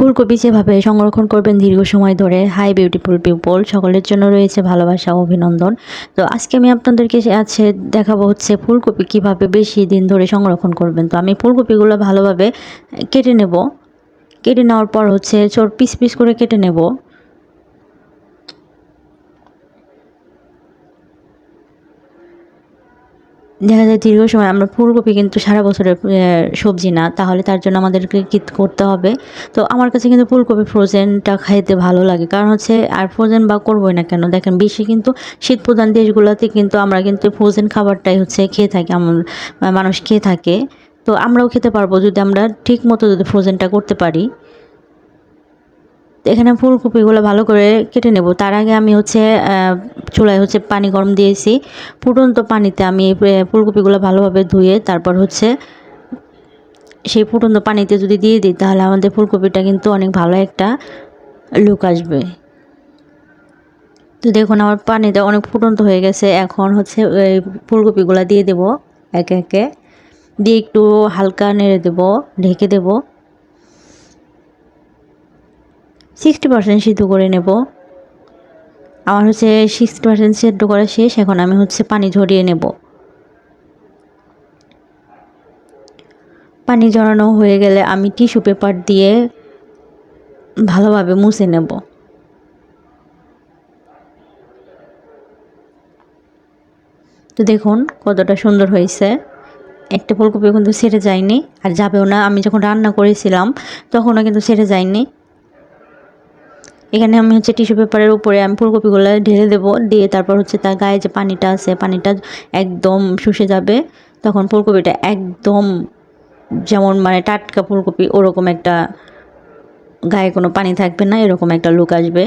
ফুলকপি যেভাবে সংরক্ষণ করবেন দীর্ঘ সময় ধরে হাই বিউটিফুল পিপল সকলের জন্য রয়েছে ভালোবাসা, অভিনন্দন। তো আজকে আমি আপনাদেরকে আছে দেখাবো হচ্ছে ফুলকপি কীভাবে বেশি দিন ধরে সংরক্ষণ করবেন। তো আমি ফুলকপিগুলো ভালোভাবে কেটে নেব। কেটে নেওয়ার পর হচ্ছে চোর পিস পিস করে কেটে নেব। দেখা যায় দীর্ঘ সময় আমরা ফুলকপি কিন্তু সারা বছরের সবজি না, তাহলে তার জন্য আমাদেরকে কী করতে হবে। তো আমার কাছে কিন্তু ফুলকপি ফ্রোজেনটা খাইতে ভালো লাগে। কারণ হচ্ছে, আর ফ্রোজেন বা করবোই না কেন? দেখেন, বেশি কিন্তু শীত প্রধান দেশগুলোতে কিন্তু আমরা কিন্তু ফ্রোজেন খাবারটাই হচ্ছে খেয়ে থাকি আমার মানুষ খেয়ে থাকে। তো আমরাও খেতে পারব যদি আমরা ঠিক মতো যদি ফ্রোজেনটা করতে পারি। এখানে ফুলকপিগুলো ভালো করে কেটে নেব। তার আগে আমি হচ্ছে চুলায় হচ্ছে পানি গরম দিয়েছি। ফুটন্ত পানিতে আমি ফুলকপিগুলো ভালোভাবে ধুয়ে তারপর হচ্ছে সেই ফুটন্ত পানিতে যদি দিয়ে দিই, তাহলে আমাদের ফুলকপিটা কিন্তু অনেক ভালো একটা লুক আসবে। তো দেখুন, আমার পানিটা অনেক ফুটন্ত হয়ে গেছে। এখন হচ্ছে ফুলকপিগুলো দিয়ে দেব একে একে। দিয়ে একটু হালকা নেড়ে দেব, ঢেকে দেবো। সিক্সটি পার্সেন্ট সিদ্ধ করে নেব। আমার হচ্ছে সিক্সটি পার্সেন্ট সেদ্ধ করা শেষ, এখন আমি হচ্ছে পানি ঝরিয়ে নেব। পানি ঝরানো হয়ে গেলে আমি টিস্যু পেপার দিয়ে ভালোভাবে মুছে নেব। তো দেখুন কতটা সুন্দর হয়েছে। একটা ফুলকপি কিন্তু সেরে যায়নি, আর যাবেও না। আমি যখন রান্না করেছিলাম, তখনও কিন্তু সেরে যায়নি। এখানে আমি হচ্ছে টিস্যু পেপারের উপরে আমি ফুলকপিগুলো ঢেলে দেবো, দিয়ে তারপর হচ্ছে তার গায়ে যে পানিটা আছে, পানিটা একদম শুষে যাবে। তখন ফুলকপিটা একদম যেমন মানে টাটকা ফুলকপি, ওরকম একটা গায়ে কোনো পানি থাকবে না, এরকম একটা লুক আসবে।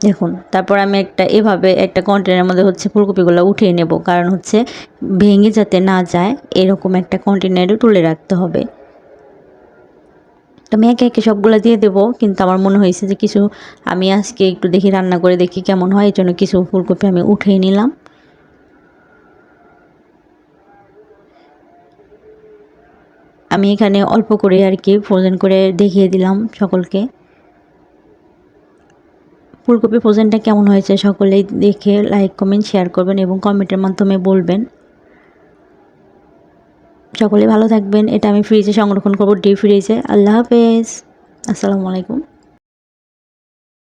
দেখুন, তারপর আমি একটা, এভাবে একটা কন্টেনারের মধ্যে হচ্ছে ফুলকপিগুলো উঠিয়ে নেব। কারণ হচ্ছে ভেঙে যাতে না যায়, এরকম একটা কন্টেনারে তুলে রাখতে হবে। তো আমি একে একে সবগুলো দিয়ে দেবো, কিন্তু আমার মনে হয়েছে যে কিছু আমি আজকে একটু দেখি, রান্না করে দেখি কেমন হয় এই জন্য কিছু ফুলকপি আমি উঠিয়ে নিলাম। আমি এখানে অল্প করে আর কি ফ্রোজেন করে দেখিয়ে দিলাম সকলকে। ফুলকপি ফ্রোজেনটা কেমন হয়েছে সকলেই দেখে লাইক কমেন্ট শেয়ার করবেন এবং কমেন্টের মাধ্যমে বলবেন। সকলে ভালো থাকবেন, এটা আমি ফ্রিজে সংরক্ষণ করব ডিপ ফ্রিজে আল্লাহ হাফেজ। আসসালামু আলাইকুম।